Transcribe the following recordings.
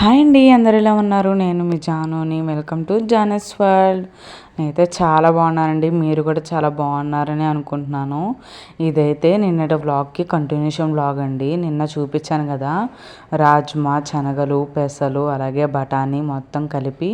Hi అండి అందరు ఎలా ఉన్నారు? నేను మీ జానుని. Welcome to Janu's world. నేనైతే చాలా బాగున్నానండి. మీరు కూడా చాలా బాగున్నారని అనుకుంటున్నాను. ఇదైతే నిన్నటి వ్లాగ్కి కంటిన్యూషన్ వ్లాగ్ అండి. నిన్న చూపించాను కదా రాజ్మా శనగలు పెసలు అలాగే బఠానీ మొత్తం కలిపి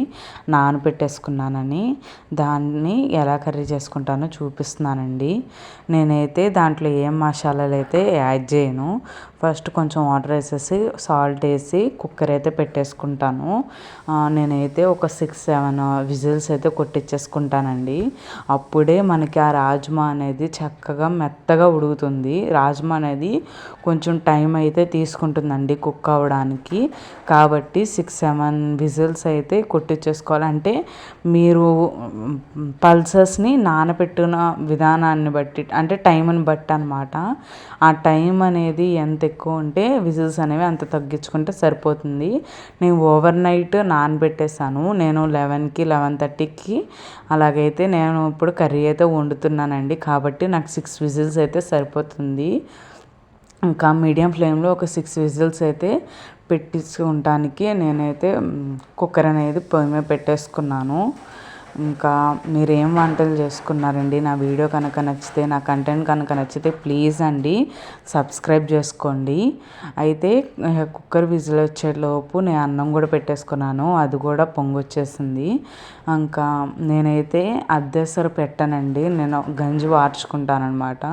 నానబెట్టేసుకున్నానని దాన్ని ఎలా కర్రీ చేసుకుంటానో చూపిస్తున్నానండి. నేనైతే దాంట్లో ఏం మసాలాలు అయితే యాడ్ చేయను. ఫస్ట్ కొంచెం వాటర్ వేసేసి సాల్ట్ వేసి కుక్కర్ అయితే పెట్టేసుకుంటాను. నేనైతే ఒక సిక్స్ సెవెన్ విజిల్స్ అయితే కొట్టించేసుకుంటానండి అప్పుడే మనకి ఆ రాజ్మా అనేది చక్కగా మెత్తగా ఉడుకుతుంది. రాజ్మా అనేది కొంచెం టైం అయితే తీసుకుంటుందండి కుక్ అవ్వడానికి. కాబట్టి సిక్స్ సెవెన్ విజిల్స్ అయితే కొట్టించేసుకోవాలి అంటే మీరు పల్సెస్ని నానబెట్టిన విధానాన్ని బట్టి అంటే టైంని బట్టి అనమాట ఆ టైం అనేది ఎంత ఎక్కువ ఉంటే విజిల్స్ అనేవి అంత తగ్గించుకుంటే సరిపోతుంది. నేను ఓవర్ నైట్ నానబెట్టేసాను నేను లెవెన్కి లెవెన్ థర్టీకి అలాగైతే నేను ఇప్పుడు కర్రీ అయితే వండుతున్నానండి. కాబట్టి నాకు సిక్స్ విజిల్స్ అయితే సరిపోతుంది. ఇంకా మీడియం ఫ్లేమ్లో ఒక సిక్స్ విజిల్స్ అయితే పెట్టించుకుంటానికి నేనైతే కుక్కర్ అనేది పొయ్యి మీద పెట్టేసుకున్నాను. ఇంకా మీరేం వంటలు చేసుకున్నారండి? నా వీడియో కనుక నచ్చితే నా కంటెంట్ కనుక నచ్చితే ప్లీజ్ అండి సబ్స్క్రైబ్ చేసుకోండి. అయితే కుక్కర్ విజిల్ వచ్చేలోపు నేను అన్నం కూడా పెట్టేసుకున్నాను. అది కూడా పొంగొచ్చేసింది. ఇంకా నేనైతే అద్దెసరు పెట్టానండి. నేను గంజి వార్చుకుంటానమాట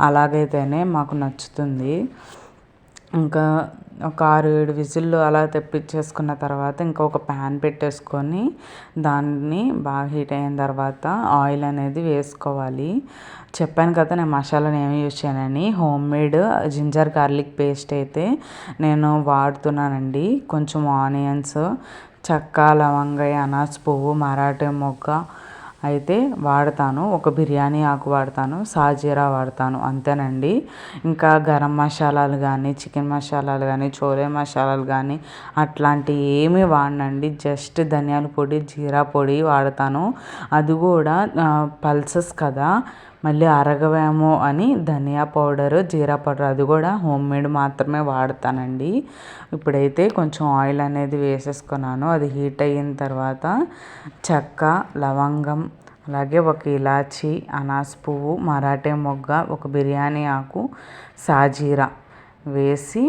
అలాగైతేనే మాకు నచ్చుతుంది. ఇంకా ఒక ఆరు ఏడు విజిల్లు అలా తెప్పించేసుకున్న తర్వాత ఇంకా ఒక ప్యాన్ పెట్టేసుకొని దాన్ని బాగా హీట్ అయిన తర్వాత ఆయిల్ అనేది వేసుకోవాలి. చెప్పాను కదా నేను మసాలాను ఏమి యూజ్ చేయనని. Home made ginger garlic paste అయితే నేను వాడుతున్నానండి. కొంచెం ఆనియన్స్ చెక్క లవంగ అనాస్ పువ్వు మరాఠీ మొగ్గ అయితే వాడతాను. ఒక బిర్యానీ ఆకు వాడతాను సాజీరా వాడతాను అంతేనండి. ఇంకా గరం మసాలాలు కానీ చికెన్ మసాలాలు కానీ చోలే మసాలాలు కానీ అట్లాంటివి ఏమీ వాడనండి. జస్ట్ ధనియాల పొడి జీరా పొడి వాడతాను. అది కూడా పల్సెస్ కదా. మళ్ళీ అరగవేమో అని ధనియా పౌడరు జీరా పౌడర్ అది కూడా హోమ్ మేడ్ మాత్రమే వాడతానండి. ఇప్పుడైతే కొంచెం ఆయిల్ అనేది వేసేసుకున్నాను. అది హీట్ అయిన తర్వాత చెక్క లవంగం అలాగే ఒక ఇలాచి అనాస్ పువ్వు మరాఠీ మొగ్గ ఒక బిర్యానీ ఆకు సాజీరా వేసి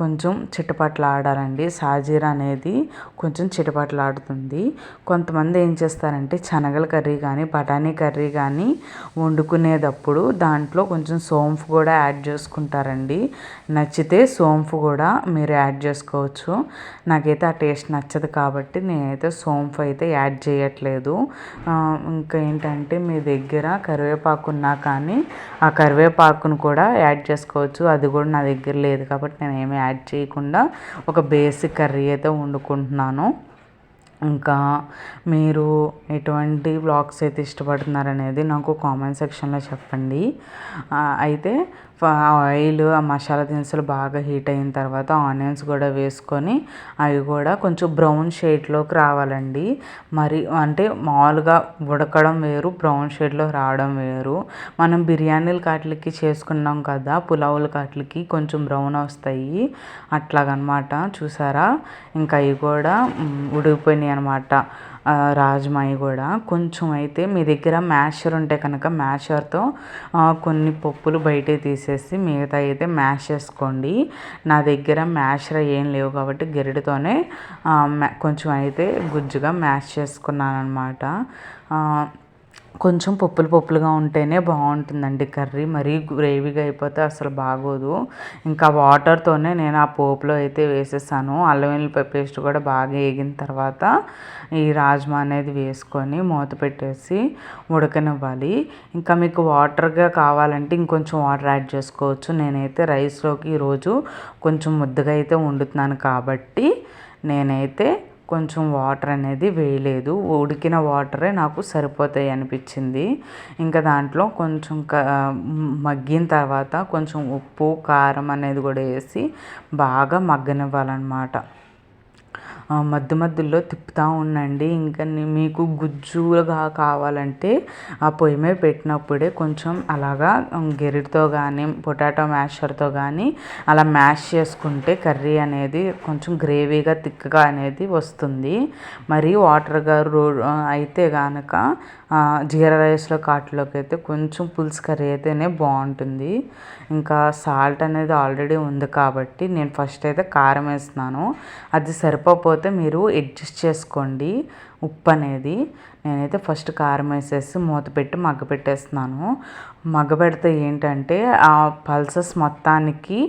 కొంచెం చిటపట్లాడాలండి. సాజీర అనేది కొంచెం చిటపట్లాడుతుంది. కొంతమంది ఏం చేస్తారంటే శనగల కర్రీ కానీ బఠానీ కర్రీ కానీ వండుకునేటప్పుడు దాంట్లో కొంచెం సోంపు కూడా యాడ్ చేసుకుంటారండి. నచ్చితే సోంపు కూడా మీరు యాడ్ చేసుకోవచ్చు. నాకైతే ఆ టేస్ట్ నచ్చదు కాబట్టి నేనైతే సోంపు అయితే యాడ్ చేయట్లేదు. ఇంకా ఏంటంటే మీ దగ్గర కరివేపాకు ఉన్నా కానీ ఆ కరివేపాకును కూడా యాడ్ చేసుకోవచ్చు. అది కూడా నా దగ్గర లేదు కాబట్టి నేను ఏమి యాడ్ చేయకుండా ఒక బేసిక్ కర్రీ అయితే వండుకుంటున్నాను. ఇంకా మీరు ఎటువంటి బ్లాగ్స్ అయితే ఇష్టపడుతున్నారు అనేది నాకు కామెంట్ సెక్షన్లో చెప్పండి. అయితే ఆయిల్ ఆ మసాలా దినుసులు బాగా హీట్ అయిన తర్వాత ఆనియన్స్ కూడా వేసుకొని అవి కూడా కొంచెం బ్రౌన్ షేడ్లోకి రావాలండి. మరి అంటే మామూలుగా ఉడకడం వేరు బ్రౌన్ షేడ్లో రావడం వేరు. మనం బిర్యానీలు కాట్లకి చేసుకున్నాం కదా పులావుల కాట్లకి కొంచెం బ్రౌన్ వస్తాయి. అట్లాగనమాట చూసారా? ఇంకా అవి కూడా ఉడికిపోయినాయి అనమాట రాజ్మాయి కూడా. కొంచెం అయితే మీ దగ్గర మ్యాషర్ ఉంటే కనుక మ్యాషర్తో కొన్ని పప్పులు బయటే తీసేసి మిగతా అయితే మ్యాష్ చేసుకోండి. నా దగ్గర మ్యాషర్ ఏం లేవు కాబట్టి గెరిటితోనే కొంచెం అయితే గుజ్జుగా మ్యాష్ చేసుకున్నాను అనమాట కొంచెం పప్పులు పప్పులుగా ఉంటేనే బాగుంటుందండి కర్రీ. మరీ గ్రేవీగా అయిపోతే అసలు బాగోదు. ఇంకా వాటర్తోనే నేను ఆ పోపులో అయితే వేసేసాను. అల్లం వెల్లిపాయ పేస్ట్ కూడా బాగా వేగిన తర్వాత ఈ రాజ్మా అనేది వేసుకొని మూత పెట్టేసి ఉడకనివ్వాలి. ఇంకా మీకు వాటర్గా కావాలంటే ఇంకొంచెం వాటర్ యాడ్ చేసుకోవచ్చు. నేనైతే రైస్లోకి ఈరోజు కొంచెం ముద్దగా అయితే వండుతున్నాను కాబట్టి నేనైతే కొంచెం వాటర్ అనేది వేయలేదు. ఉడికిన వాటరే నాకు సరిపోతాయి అనిపించింది. ఇంకా దాంట్లో కొంచెం మగ్గిన తర్వాత కొంచెం ఉప్పు కారం అనేది కూడా వేసి బాగా మగ్గనివ్వాలన్నమాట. మధ్య మధ్యలో తిప్పుతూ ఉండండి. ఇంకా మీకు గుజ్జుగా కావాలంటే ఆ పొయ్యి మీద పెట్టినప్పుడే కొంచెం అలాగా గెరిటితో కానీ పొటాటో మ్యాషర్తో కానీ అలా మ్యాష్ చేసుకుంటే కర్రీ అనేది కొంచెం గ్రేవీగా తిక్కగా అనేది వస్తుంది. మరి వాటర్గా రో అయితే కనుక జీరా రైస్లో కాటిలోకి అయితే కొంచెం పులుసు కర్రీ అయితేనే బాగుంటుంది. ఇంకా సాల్ట్ అనేది ఆల్రెడీ ఉంది కాబట్టి నేను ఫస్ట్ అయితే కారం వేస్తున్నాను. అది సరిపోతే మీరు అడ్జస్ట్ చేసుకోండి ఉప్పు అనేది. నేనైతే ఫస్ట్ కారం వేసేసి మూత పెట్టి మగ్గ పెట్టేస్తున్నాను. మగ్గ పెడితే ఏంటంటే ఆ పల్సెస్ మొత్తానికి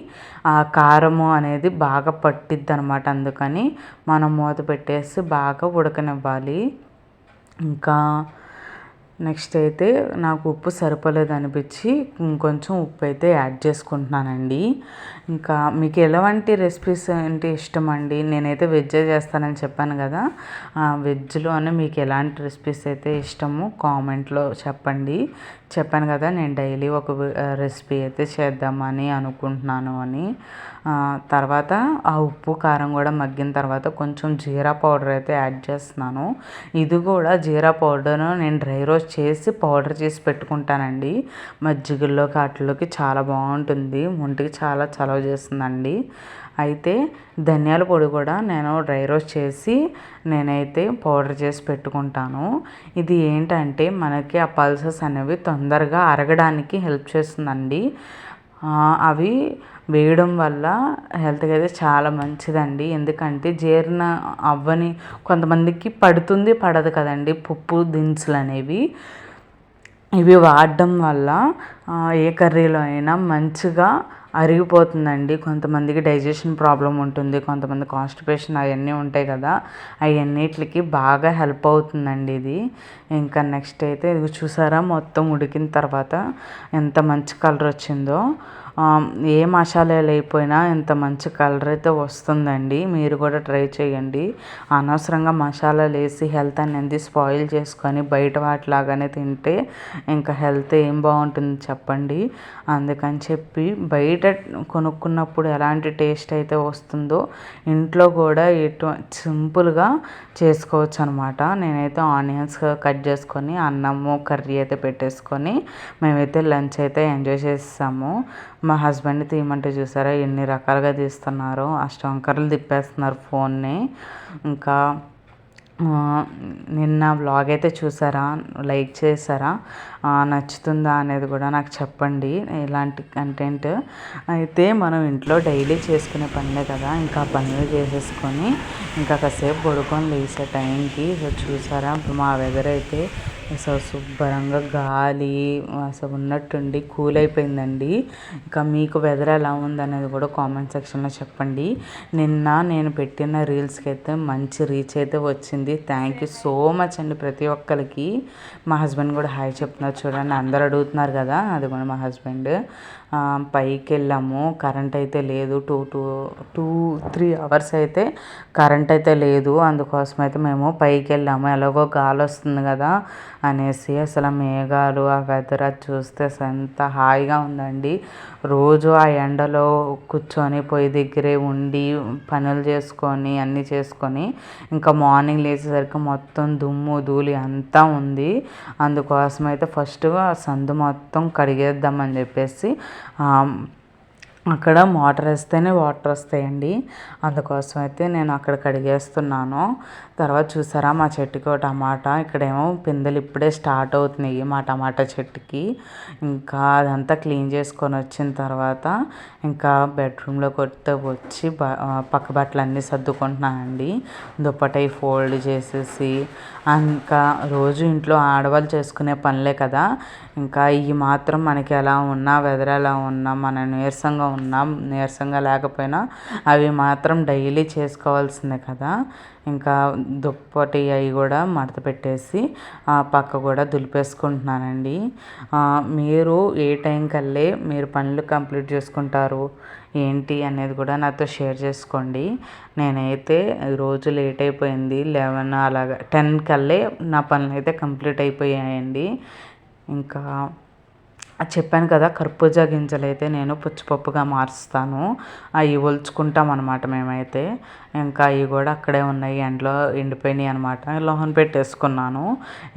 ఆ కారము అనేది బాగా పట్టిద్ది అనమాట అందుకని మనం మూత పెట్టేసి బాగా ఉడకనివ్వాలి. ఇంకా నెక్స్ట్ అయితే నాకు ఉప్పు సరిపోలేదు అనిపించి ఇంకొంచెం ఉప్పు అయితే యాడ్ చేసుకుంటున్నానండి. ఇంకా మీకు ఎలాంటి రెసిపీస్ అంటే ఇష్టం అండి? నేనైతే వెజ్జే చేస్తానని చెప్పాను కదా. వెజ్లోనే మీకు ఎలాంటి రెసిపీస్ అయితే ఇష్టమో కామెంట్లో చెప్పండి. చెప్పాను కదా నేను డైలీ ఒక రెసిపీ అయితే చేద్దామని అనుకుంటున్నాను అని. తర్వాత ఆ ఉప్పు కారం కూడా మగ్గిన తర్వాత కొంచెం జీరా పౌడర్ అయితే యాడ్ చేస్తున్నాను. ఇది కూడా జీరా పౌడర్ నేను డ్రై రోస్ట్ చేసి పౌడర్ చేసి పెట్టుకుంటానండి. మజ్జిగల్లో వాటిలోకి చాలా బాగుంటుంది. ఒంటికి చాలా చలవ చేస్తుందండి. అయితే ధనియాల పొడి కూడా నేను డ్రై రోస్ట్ చేసి నేనైతే పౌడర్ చేసి పెట్టుకుంటాను. ఇది ఏంటంటే మనకి ఆ పల్సెస్ అనేవి తొందరగా అరగడానికి హెల్ప్ చేస్తుందండి. అవి వేయడం వల్ల హెల్త్కి అయితే చాలా మంచిదండి. ఎందుకంటే జీర్ణ అవ్వని కొంతమందికి పడుతుంది పడదు కదండి. పప్పు దినుసులు అనేవి. ఇవి వాడడం వల్ల ఏ కర్రీలో అయినా మంచిగా అరిగిపోతుందండి. కొంతమందికి డైజెషన్ ప్రాబ్లం ఉంటుంది కొంతమంది కాన్స్టిపేషన్ అవన్నీ ఉంటాయి కదా. అవన్నిటికి బాగా హెల్ప్ అవుతుందండి ఇది. ఇంకా నెక్స్ట్ అయితే ఇది చూసారా మొత్తం ఉడికిన తర్వాత ఎంత మంచి కలర్ వచ్చిందో. ఏ మసాలా లేకపోయినా ఇంత మంచి కలర్ అయితే వస్తుందండి. మీరు కూడా ట్రై చేయండి. అనవసరంగా మసాలాలు వేసి హెల్త్ అనేది స్పాయిల్ చేసుకొని బయట వాటిలాగానే తింటే ఇంకా హెల్త్ ఏం బాగుంటుంది చెప్పండి. అందుకని చెప్పి బయట కొనుక్కున్నప్పుడు ఎలాంటి టేస్ట్ అయితే వస్తుందో ఇంట్లో కూడా ఎటు సింపుల్గా చేసుకోవచ్చు అనమాట నేనైతే ఆనియన్స్ కట్ చేసుకొని అన్నము కర్రీ అయితే పెట్టేసుకొని మేమైతే లంచ్ అయితే ఎంజాయ్ చేస్తాము మా హస్బెండ్ తీయమంటే చూసారా ఎన్ని రకాలుగా తీస్తున్నారు. ఆ తిప్పేస్తున్నారు ఫోన్ని. ఇంకా నిన్న వ్లాగ్ అయితే చూసారా లైక్ చేశారా నచ్చుతుందా అనేది కూడా నాకు చెప్పండి. ఇలాంటి కంటెంట్? అయితే మనం ఇంట్లో డైలీ చేసుకునే పనులే కదా ఇంకా పనులు చేసేసుకొని ఇంకా కాసేపు పడుకొని లేసే టైంకి. చూసారా మా వెదర్ అయితే అసలు శుభ్రంగా గాలి అసలు ఉన్నట్టుండి కూల్ అయిపోయిందండి ఇంకా మీకు వెదర్ ఎలా ఉందనేది కూడా కామెంట్ సెక్షన్లో చెప్పండి. నిన్న నేను పెట్టిన రీల్స్కి అయితే మంచి రీచ్ అయితే వచ్చింది. థ్యాంక్ యూ సో మచ్ అండి ప్రతి ఒక్కరికి. మా హస్బెండ్ కూడా హాయ్ చెప్తున్నారు చూడండి. అందరు అడుగుతున్నారు కదా అది కూడా మా హస్బెండ్ పైకి వెళ్ళాము కరెంట్ అయితే లేదు. Two two two three hours అయితే కరెంట్ అయితే లేదు. అందుకోసం అయితే మేము పైకి వెళ్ళాము ఎలాగో గాలి వస్తుంది కదా అనేసి అసలు మేఘాలు ఆ వెదర్ అది చూస్తే ఎంత హాయిగా ఉందండి. రోజు ఆ ఎండలో కూర్చొని పొయ్యి దగ్గరే ఉండి పనులు చేసుకొని అన్నీ చేసుకొని ఇంకా మార్నింగ్ లేచేసరికి మొత్తం దుమ్ము ధూళి అంతా ఉంది. అందుకోసం అయితే ఫస్ట్ సందు మొత్తం కడిగేద్దామని చెప్పేసి um, అక్కడ మోటార్ వేస్తేనే వాటర్ వస్తాయండి. అందుకోసం అయితే నేను అక్కడ కడిగేస్తున్నాను. తర్వాత చూసారా మా చెట్టుకి ఒక టమాటా ఇక్కడేమో పిందెలు ఇప్పుడే స్టార్ట్ అవుతున్నాయి మా టమాటా చెట్టుకి. ఇంకా అదంతా క్లీన్ చేసుకొని వచ్చిన తర్వాత ఇంకా బెడ్రూమ్లో కొత్త వచ్చి పక్క బట్టలు అన్నీ సర్దుకుంటున్నానండి. దుప్పటై ఫోల్డ్ చేసేసి ఇంకా రోజు ఇంట్లో ఆడవాళ్ళు చేసుకునే పనులే కదా. ఇంకా ఇవి మాత్రం మనకి ఎలా ఉన్నా వెదర్ ఎలా ఉన్నా మన నీరసంగా ఉన్నా నీరసంగా లేకపోయినా అవి మాత్రం డైలీ చేసుకోవాల్సిందే కదా. ఇంకా దుప్పటి అవి కూడా మడత పెట్టేసి పక్క కూడా దులిపేసుకుంటున్నానండి. మీరు ఏ టైం కల్లే మీరు పనులు కంప్లీట్ చేసుకుంటారు ఏంటి అనేది కూడా నాతో షేర్ చేసుకోండి. నేనైతే రోజు లేట్ అయిపోయింది లెవెన్ అలాగా టెన్ కల్లే నా పనులు అయితే కంప్లీట్ అయిపోయాయండి. ఇంకా అది చెప్పాను కదా కర్బూజా గింజలు అయితే నేను పుచ్చిపప్పుగా మారుస్తాను అవి ఒలుచుకుంటాం అనమాట మేమైతే. ఇంకా అవి కూడా అక్కడే ఉన్నాయి ఎండలో ఎండిపోయినాయి అనమాట లోహన్ పెట్టేసుకున్నాను.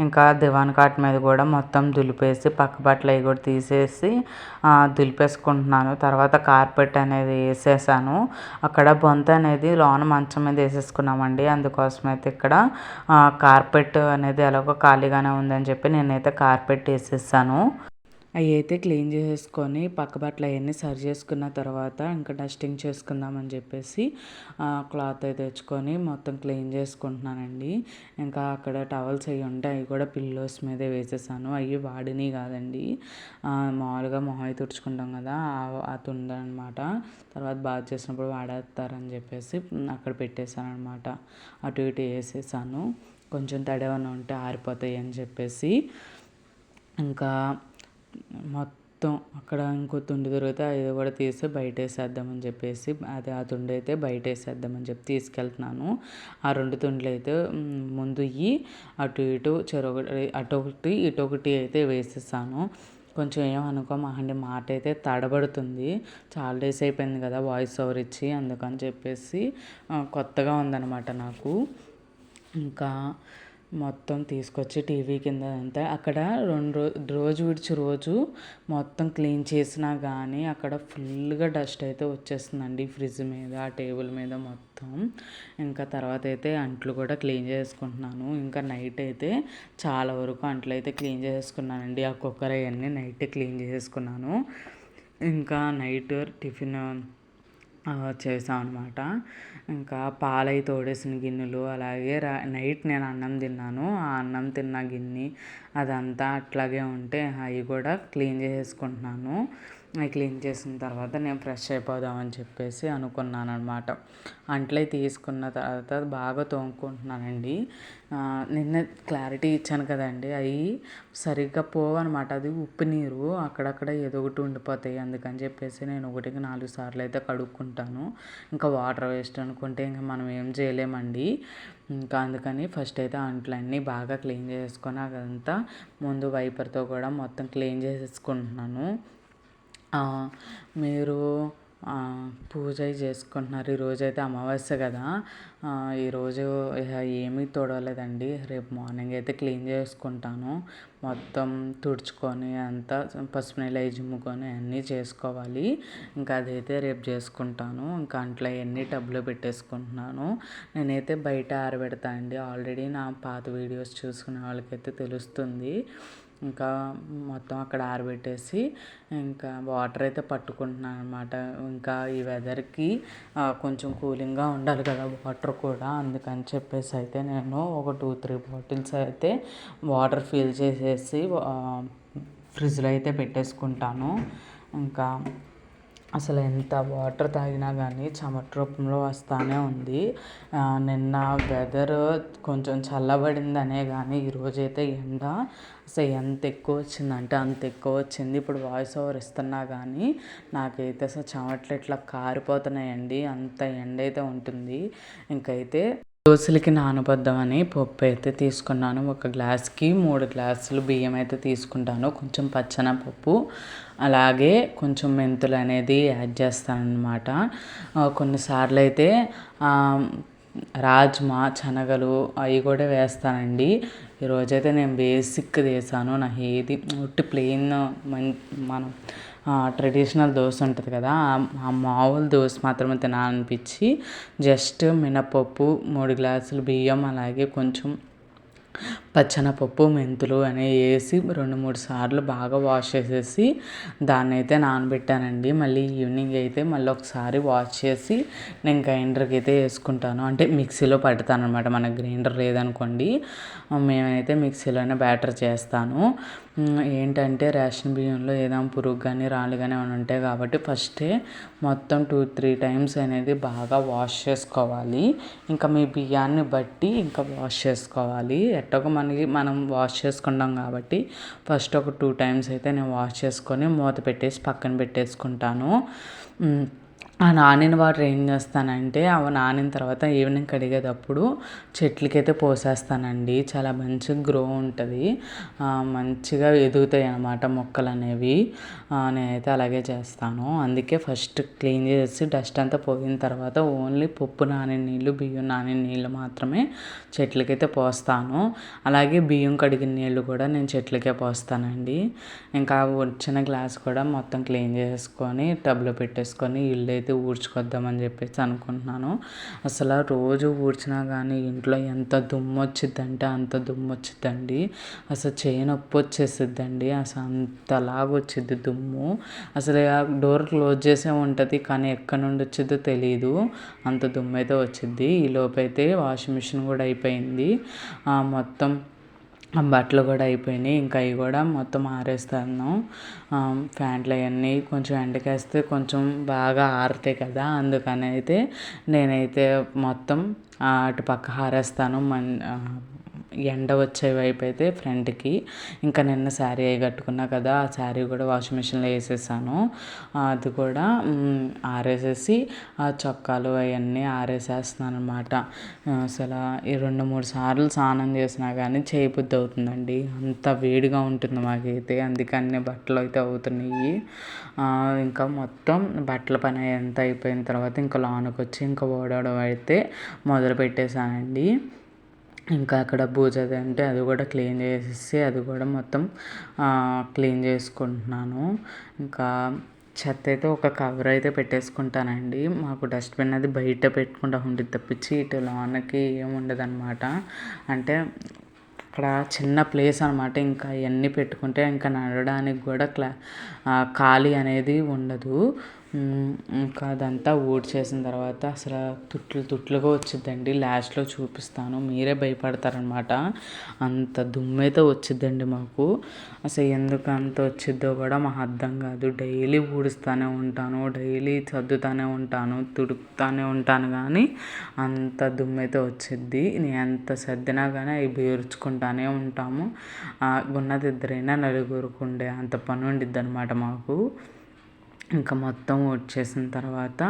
ఇంకా దివాన్ కాట్ మీద కూడా మొత్తం దులిపేసి పక్క బట్టలు అవి కూడా తీసేసి దులిపేసుకుంటున్నాను. తర్వాత కార్పెట్ అనేది వేసేసాను. అక్కడ బొంత అనేది లోన మంచం మీద వేసేసుకున్నామండి. అందుకోసం అయితే ఇక్కడ కార్పెట్ అనేది ఎలాగో ఖాళీగానే ఉందని చెప్పి నేనైతే కార్పెట్ వేసేసాను. అవి అయితే క్లీన్ చేసేసుకొని పక్క బట్టలు అవన్నీ సరి చేసుకున్న తర్వాత ఇంకా డస్టింగ్ చేసుకుందామని చెప్పేసి క్లాత్ అయితే తెచ్చుకొని మొత్తం క్లీన్ చేసుకుంటున్నానండి. ఇంకా అక్కడ టవల్స్ అవి ఉంటే అవి కూడా పిల్లోస్ మీదే వేసేసాను. అవి వాడినవి కాదండి. మామూలుగా మొహం తుడుచుకుంటాం కదా ఆ ఉందనమాట తర్వాత బాగా చేసినప్పుడు వాడేస్తారని చెప్పేసి అక్కడ పెట్టేశాను అనమాట అటు ఇటు వేసేసాను. కొంచెం తడేమన్నా ఉంటే ఆరిపోతాయి అని చెప్పేసి ఇంకా మొత్తం అక్కడ ఇంకో తుండి దొరికితే అది కూడా తీసి బయట వేసేద్దామని చెప్పేసి అది ఆ తుండి అయితే బయట వేసేద్దామని చెప్పి తీసుకెళ్తున్నాను. ఆ రెండు తుండ్లు అయితే ముందు ఇవి అటు ఇటు చెరొకటి అటు ఒకటి ఇటు ఒకటి అయితే వేసేసాను. కొంచెం ఏమనుకో మాట అయితే తడబడుతుంది. చాలా డేస్ అయిపోయింది కదా వాయిస్ ఓవర్ ఇచ్చి అందుకని చెప్పేసి కొత్తగా ఉందన్నమాట నాకు. ఇంకా మొత్తం తీసుకొచ్చి టీవీ కింద అంతా. అక్కడ రెండు రోజు విడిచి రోజు మొత్తం క్లీన్ చేసినా కానీ అక్కడ ఫుల్గా డస్ట్ అయితే వచ్చేస్తుందండి ఫ్రిడ్జ్ మీద ఆ టేబుల్ మీద మొత్తం. ఇంకా తర్వాత అయితే అంట్లు కూడా క్లీన్ చేసుకుంటున్నాను. ఇంకా నైట్ అయితే చాలా వరకు అంట్లు అయితే క్లీన్ చేసుకున్నానండి. ఆ కుక్కర్ అవన్నీ నైట్ క్లీన్ చేసుకున్నాను. ఇంకా నైట్ టిఫిన్ చేసాం అనమాట ఇంకా పాలై తోడేసిన గిన్నెలు అలాగే రా నైట్ నేను అన్నం తిన్నాను. ఆ అన్నం తిన్న గిన్నె అదంతా అట్లాగే ఉంటే అవి కూడా క్లీన్ చేసేసుకుంటున్నాను. అవి క్లీన్ చేసిన తర్వాత నేను ఫ్రెష్ అయిపోదామని చెప్పేసి అనుకున్నాను అనమాట అంట్లే తీసుకున్న తర్వాత బాగా తోముకుంటున్నానండి. నిన్న క్లారిటీ ఇచ్చాను కదండి. అవి సరిగ్గా పోవన్నమాట. అది ఉప్పు నీరు అక్కడక్కడ ఏదో ఒకటి ఉండిపోతాయి. అందుకని చెప్పేసి నేను ఒకటికి నాలుగు సార్లు అయితే కడుక్కుంటాను. ఇంకా వాటర్ వేస్ట్ అనుకుంటే ఇంకా మనం ఏం చేయలేమండి. ఇంకా అందుకని ఫస్ట్ అయితే అంట్లన్నీ బాగా క్లీన్ చేసుకొని అదంతా ముందు వైపర్తో కూడా మొత్తం క్లీన్ చేసేసుకుంటున్నాను. మీరు పూజ చేసుకుంటున్నారు. ఈరోజు అయితే అమావాస్య కదా. ఈరోజు ఏమీ తుడవలేదండి. రేపు మార్నింగ్ అయితే క్లీన్ చేసుకుంటాను. మొత్తం తుడుచుకొని అంతా పసుపు నీళ్ళు అవి జిమ్ముకొని అన్నీ చేసుకోవాలి. ఇంకా అదైతే రేపు చేసుకుంటాను. ఇంకా అంట్లో అవన్నీ టబ్లో పెట్టేసుకుంటున్నాను. నేనైతే బయట ఆరబెడతా అండి. ఆల్రెడీ నా పాత వీడియోస్ చూసుకునే వాళ్ళకైతే తెలుస్తుంది. ఇంకా మొత్తం అక్కడ ఆరబెట్టేసి ఇంకా వాటర్ అయితే పట్టుకుంటున్నాను అనమాట ఇంకా ఈ వెదర్కి కొంచెం కూలింగ్గా ఉండాలి కదా వాటర్ కూడా. అందుకని చెప్పేసి అయితే నేను ఒక టూ త్రీ బాటిల్స్ అయితే వాటర్ ఫిల్ చేసేసి ఫ్రిడ్జ్లో అయితే పెట్టేసుకుంటాను. ఇంకా అసలు ఎంత వాటర్ తాగినా కానీ చెమట రూపంలో వస్తూనే ఉంది. నిన్న వెదర్ కొంచెం చల్లబడిందనే కానీ ఈరోజైతే ఎండ. అసలు ఎంత ఎక్కువ వచ్చిందంటే అంత ఎక్కువ వచ్చింది. ఇప్పుడు వాయిస్ ఓవర్ ఇస్తున్నా కానీ నాకైతే అసలు చెమట్లు ఇట్లా కారిపోతున్నాయండి. అంత ఎండ అయితే ఉంటుంది. ఇంకైతే దోశలకి నానబద్దామని పప్పు అయితే తీసుకున్నాను. ఒక గ్లాస్కి మూడు గ్లాసులు బియ్యం అయితే తీసుకుంటాను. కొంచెం పచ్చన పప్పు అలాగే కొంచెం మెంతులు అనేది యాడ్ చేస్తాను అనమాట కొన్నిసార్లు అయితే రాజ్మా శనగలు అవి కూడా వేస్తానండి. ఈరోజైతే నేను బేసిక్ వేసాను. నాకు ఏది ఉట్టి ప్లెయిన్ మనం ట్రెడిషనల్ దోశ ఉంటుంది కదా ఆ మామూలు దోశ మాత్రమే తినాలనిపించి జస్ట్ మినపప్పు మూడు గ్లాసులు బియ్యం అలాగే కొంచెం పచ్చనపప్పు మెంతులు అనేవి వేసి రెండు మూడు సార్లు బాగా వాష్ చేసేసి దాన్ని అయితే నానబెట్టానండి. మళ్ళీ ఈవినింగ్ అయితే మళ్ళీ ఒకసారి వాష్ చేసి నేను గ్రైండర్కి అయితే వేసుకుంటాను. అంటే మిక్సీలో పడతాను అనమాట మనకు గ్రైండర్ లేదనుకోండి మేమైతే మిక్సీలోనే బ్యాటర్ చేస్తాను. ఏంటంటే రేషన్ బియ్యంలో ఏదైనా పురుగు కానీ రాళ్ళు కానీ ఏమైనా ఉంటాయి కాబట్టి ఫస్టే మొత్తం టూ త్రీ టైమ్స్ అనేది బాగా వాష్ చేసుకోవాలి. ఇంకా మీ బియ్యాన్ని బట్టి ఇంకా వాష్ చేసుకోవాలి. ఎట్టొక దాన్ని మనం వాష్ చేసుకుంటాం కాబట్టి ఫస్ట్ ఒక టూ టైమ్స్ అయితే నేను వాష్ చేసుకొని మూత పెట్టేసి పక్కన పెట్టేసుకుంటాను. ఆ నానిన వాటర్ ఏం చేస్తానంటే అవి నానిన తర్వాత ఈవినింగ్ కడిగేటప్పుడు చెట్లకైతే పోసేస్తానండి. చాలా మంచిగా గ్రో ఉంటుంది. మంచిగా ఎదుగుతాయి అన్నమాట మొక్కలు అనేవి. నేనైతే అలాగే చేస్తాను. అందుకే ఫస్ట్ క్లీన్ చేసి డస్ట్ అంతా పోయిన తర్వాత ఓన్లీ పప్పు నానిన నీళ్ళు బియ్యం నానిన నీళ్ళు మాత్రమే చెట్లకైతే పోస్తాను. అలాగే బియ్యం కడిగిన నీళ్ళు కూడా నేను చెట్లకే పోస్తానండి. ఇంకా వచ్చిన గ్లాస్ కూడా మొత్తం క్లీన్ చేసుకొని టబ్లో పెట్టేసుకొని ఇల్లు అయితే ఊడ్చుకొద్దామని చెప్పేసి అనుకుంటున్నాను అసలు రోజు ఊడ్చినా కానీ ఇంట్లో ఎంత దుమ్ము వచ్చిద్దంటే అంత దుమ్ము వచ్చిద్దండి అసలు చేయి నొప్పి వచ్చేసిద్దండి. అసలు అంతలాగా వచ్చిద్ది దుమ్ము. అసలు డోర్ క్లోజ్ చేసే ఉంటుంది కానీ ఎక్కడి నుండి వచ్చిద్దో తెలియదు అంత దుమ్ము అయితే వచ్చిద్ది. ఈ లోపైతే వాషింగ్ మిషన్ కూడా అయిపోయింది. మొత్తం బట్టలు కూడా అయిపోయినాయి. ఇంకా అవి కూడా మొత్తం ఆరేస్తాను. ప్యాంట్లు అవన్నీ కొంచెం ఎండకేస్తే కొంచెం బాగా ఆరుతాయి కదా అందుకని అయితే నేనైతే మొత్తం అటు పక్క ఆరేస్తాను. మన్ ఎండ వచ్చే వైపు అయితే ఫ్రంట్కి. ఇంకా నిన్న శారీ అవి కట్టుకున్నా కదా ఆ శారీ కూడా వాషింగ్ మిషన్లో వేసేసాను. అది కూడా ఆరేసేసి ఆ చొక్కాలు అవన్నీ ఆరేసేస్తున్నాను అనమాట అసలు ఈ రెండు మూడు సార్లు స్నానం చేసినా కానీ చేయబుద్ధి అవుతుందండి. అంత వేడిగా ఉంటుంది మాకైతే అందుకని బట్టలు అయితే అవుతున్నాయి. ఇంకా మొత్తం బట్టల పని ఎంత అయిపోయిన తర్వాత ఇంకా లోనకి వచ్చి ఇంకా ఓడవడం అయితే మొదలు పెట్టేశానండి ఇంకా అక్కడ బూజది అంటే అది కూడా క్లీన్ చేసేసి అది కూడా మొత్తం క్లీన్ చేసుకుంటున్నాను. ఇంకా చెత్త అయితే ఒక కవర్ అయితే పెట్టేసుకుంటానండి. మాకు డస్ట్బిన్ అది బయట పెట్టుకుంటా ఉంటుంది తప్పించి ఇటు లోనకి ఏముండదు అనమాట అంటే అక్కడ చిన్న ప్లేస్ అనమాట ఇంకా ఇవన్నీ పెట్టుకుంటే ఇంకా నడవడానికి కూడా క్లా ఖాళీ అనేది ఉండదు. ఇంకా అదంతా ఊడ్చేసిన తర్వాత అసలు తుట్లు తుట్లుగా వచ్చిద్దండి. లాస్ట్లో చూపిస్తాను. మీరే భయపడతారనమాట అంత దుమ్మైతే వచ్చిద్దండి మాకు. అసలు ఎందుకు అంత వచ్చిద్దో కూడా మాకు అర్థం కాదు. డైలీ ఊడుస్తూనే ఉంటాను డైలీ చదువుతూనే ఉంటాను తుడుపుతానే ఉంటాను కానీ అంత దుమ్మైతే వచ్చిద్ది. నేను ఎంత సర్దినా కానీ అవి బేర్చుకుంటానే ఉంటాము. ఉన్నది ఇద్దరైనా నలుగురుకుండే అంత పని ఉండిద్ది అనమాట మాకు. ఇంకా మొత్తం వచ్చేసిన తర్వాత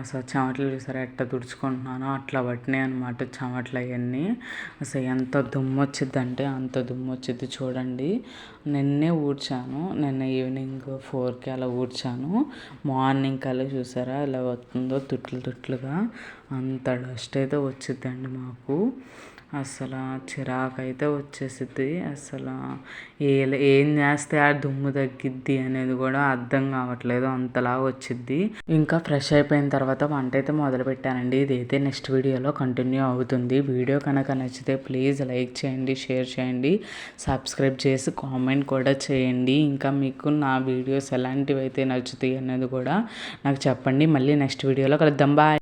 అసలు చెమటలు చూసారా? ఎట్ట తుడుచుకుంటున్నానో అట్లా పట్టినాయి అనమాట చెమటలు అవన్నీ. అసలు ఎంత దుమ్ము వచ్చిందంటే అంత దుమ్ము వచ్చింది చూడండి. నిన్నే ఊడ్చాను నిన్న ఈవినింగ్ ఫోర్కి అలా ఊడ్చాను. మార్నింగ్ కల్లా చూసారా ఇలా వస్తుందో తుట్లు తుట్లుగా అంత డస్ట్ అయితే వచ్చిందండి మాకు. అసలు చిరాకైతే వచ్చేసిద్ది. అసలు ఏ ఏం చేస్తే ఆ దుమ్ము తగ్గిద్ది అనేది కూడా అర్థం కావట్లేదు. అంతలా వచ్చిద్ది. ఇంకా ఫ్రెష్ అయిపోయిన తర్వాత వంట అయితే మొదలు పెట్టానండి. ఇదైతే నెక్స్ట్ వీడియోలో కంటిన్యూ అవుతుంది. వీడియో కనుక నచ్చితే ప్లీజ్ లైక్ చేయండి షేర్ చేయండి సబ్స్క్రైబ్ చేసి కామెంట్ కూడా చేయండి. ఇంకా మీకు నా వీడియోస్ ఎలాంటివి అయితే నచ్చుతాయి అనేది కూడా నాకు చెప్పండి. మళ్ళీ నెక్స్ట్ వీడియోలో కలుద్దాం. బాయ్